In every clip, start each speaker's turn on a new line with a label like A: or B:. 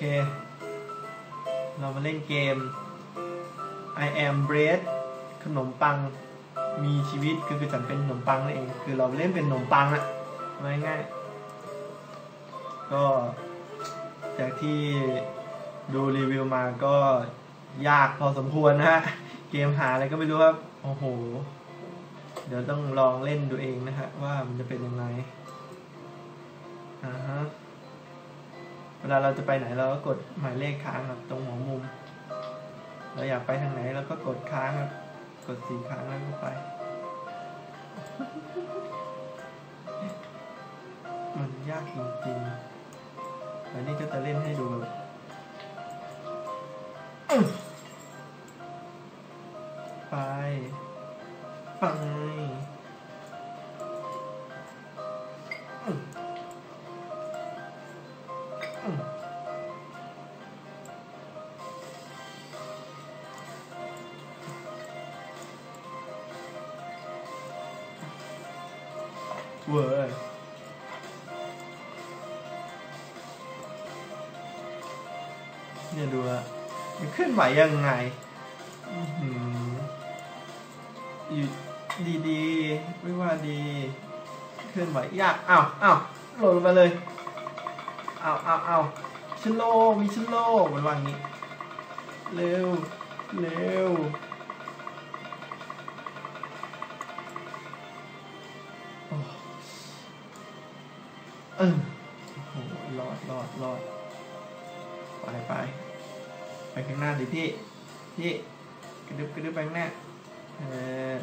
A: เค เรามาเล่นเกม I am bread ขนมปังมีชีวิตคือคือฉันเป็นขนมปังนั่นเอง คือเราเล่นเป็นขนมปังอะง่ายๆก็จากที่ดูรีวิวมาก็ยากพอสมควรนะฮะ เกมหาอะไรก็ไม่รู้ครับ โอ้โห เดี๋ยวต้องลองเล่นดูเองนะฮะ ว่ามันจะเป็นยังไงอ่าฮะ เวลาเราจะไปไหนเราก็กดหมายเลขค้างครับตรงหัวมุม เราอยากไปทางไหนเราก็กดค้างครับกดสี่ครั้งแล้วก็ไป มันยากจริงๆอันนี้ก็จะเล่นให้ดูไป ไป เว้ยเนี่ยดูอะมันเคลื่อนไหวยังไงอือหืออยู่ดีๆ ไม่ว่าดี เคลื่อนไหวยากอ้าวอ้าวโหลดลงมาเลยอ้าวอ้าวอ้าวชโลมีชโลมันว่างี้ เร็ว เร็ว เออโอ้โหรอดรอดรอดไปไปไปข้างหน้าดิพี่ พี่กระดึบกระดึบไปข้างหน้า เออ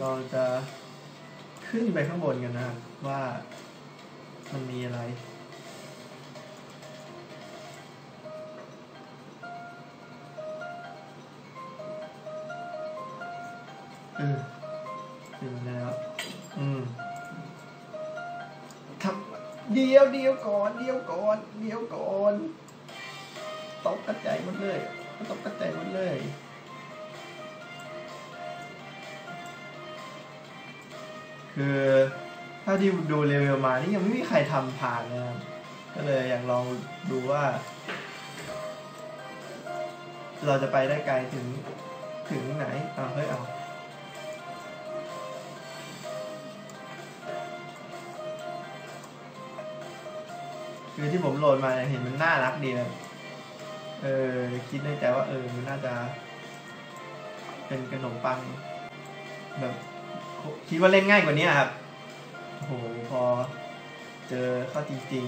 A: เราจะ ขึ้นไปข้างบนกันนะว่ามันมีอะไร เออถึงแล้ว อืมทำเดียวเดียวก่อน เดียวก่อน เดียวก่อน ตกกระจายหมดเลยตกกระ คือถ้าที่ดูรีวิวมานี่ยังไม่มีใครทำผ่านนะครับก็เลยอยากลองดูว่า เราจะไปได้ไกลถึงถึงไหนเอาเฮ้ยเอาคือที่ผมโหลดมาเนี่ยเห็นมันน่ารักดีนะเออคิดในใจว่าเออมันน่าจะ เป็นขนมปังแบบ คิดว่าเล่นง่ายกว่านี้ครับ โอ้โห พอเจอเข้าจริง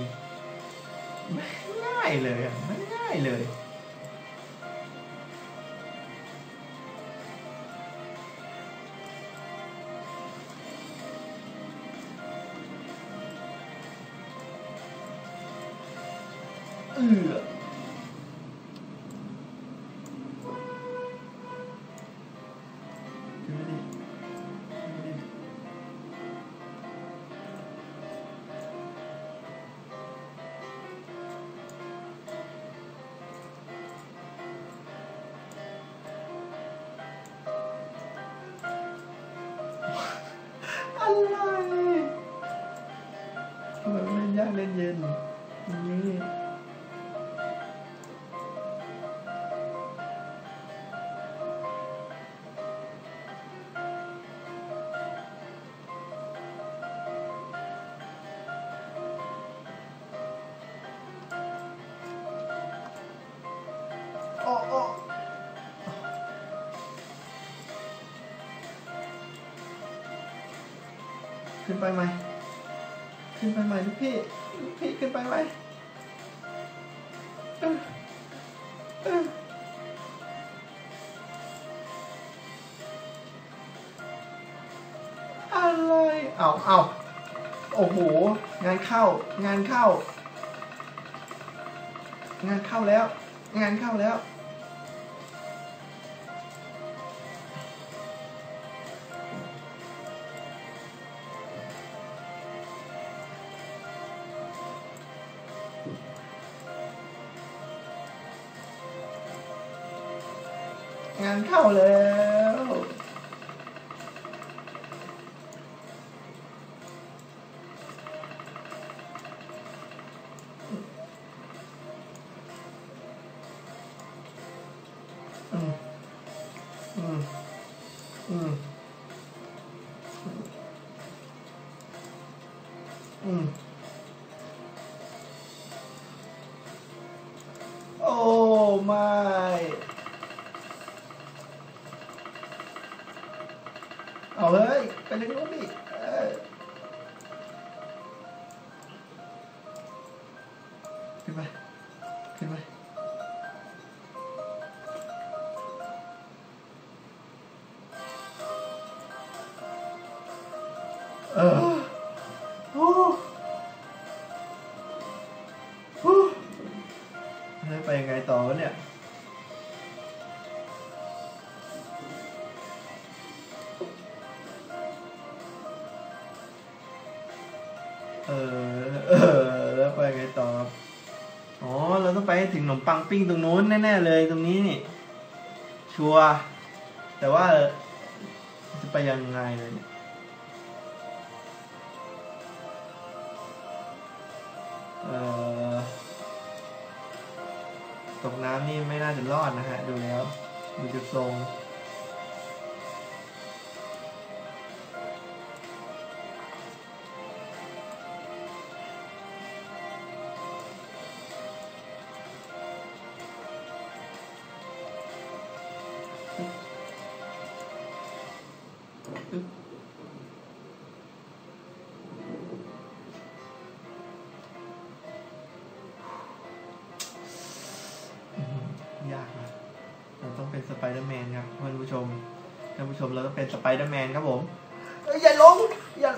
A: ๆไม่ง่ายเลยไม่ง่ายเลย นเล่นยากเล่นเย็นอย่างนี้โอ้โอขึ้นไปไหมขึ้นไปไหมลูกพี่ พี่ขึ้นไปไหมเออเอออะไรเอาเอาโอ้โห งานเข้า งานเข้า งานเข้าแล้ว งานเข้าแล้ว งานเข้าแล้วอืม เอาเฮ้ยไปเล่นนู้นดิเขึ้นไปขึ้นไปเออโอ้โหแล้วไปยังไงต่อวะเนี่ย อ๋อ เราต้องไปถึงขนมปังปิ้งตรงนู้นแน่ๆเลยตรงนี้นี่ ชัวร์แต่ว่าจะไปยังไงเลยเนี่ยเอ่อตกน้ำนี่ไม่น่าจะรอดนะฮะ ดูแล้วดูจุดทรง ไปเดอร์แมนครับท่านผู้ชมท่านผู้ชมเราต้องเป็นสไปเดอร์แมนครับผมอย่าลงอย่า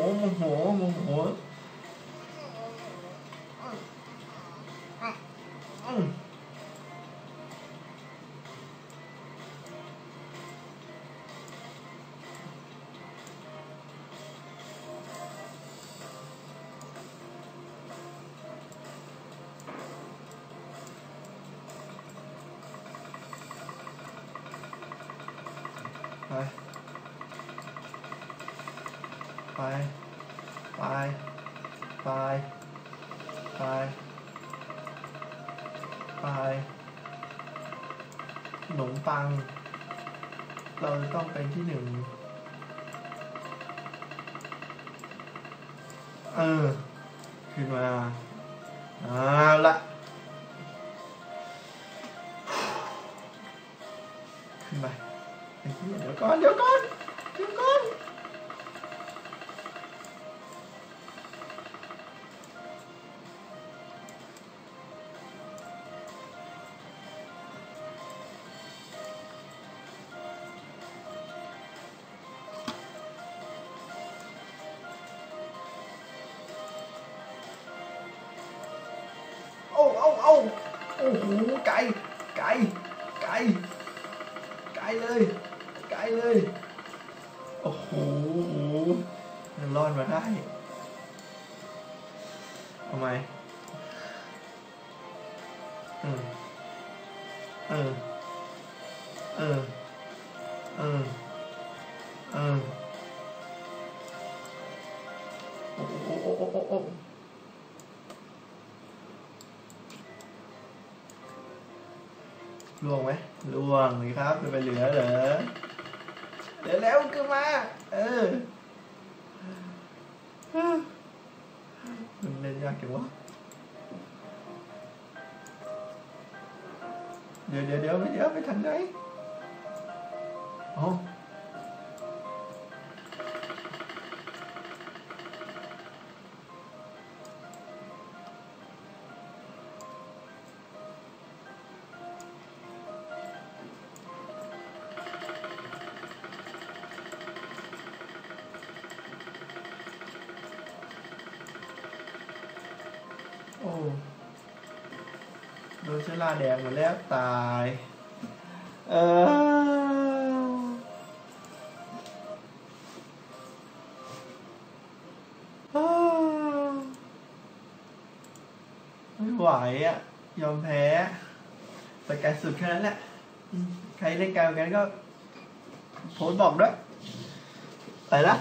A: โอ้โหโอ้ โหโอ้โหโอ้โหอืมไปไปไปไปไปไปขนมปัง เราจะต้องเป็นที่หนึ่งเออ ขึ้นมาเอาละขึ้นไปไอ้เหี้ยเดี๋ยวก่อน เดี๋ยวก่อน เดี๋ยวก่อน เอาเอาโอ้โอ้โหไกลไกลไกลไกลเลยไกลเลย โอ้โหยังรอดมาได้ทำไมเออเออเออ ล่วงไหมล่วงเลยครับจะไปเหลือเหรอเหลือแล้วขึ้นมา เออมันเล่นยากจังวะเดี๋ยวเดี๋ยวเดี๋ยวไม่เดี๋ยวไปทางไหน เชื้อราแดงหมดแล้วตายเออไม่ไหวอะยอมแพ้แต่การสุดแค่นั้นแหละ ใครเล่นการกันก็โพสบอกด้วย ไปละ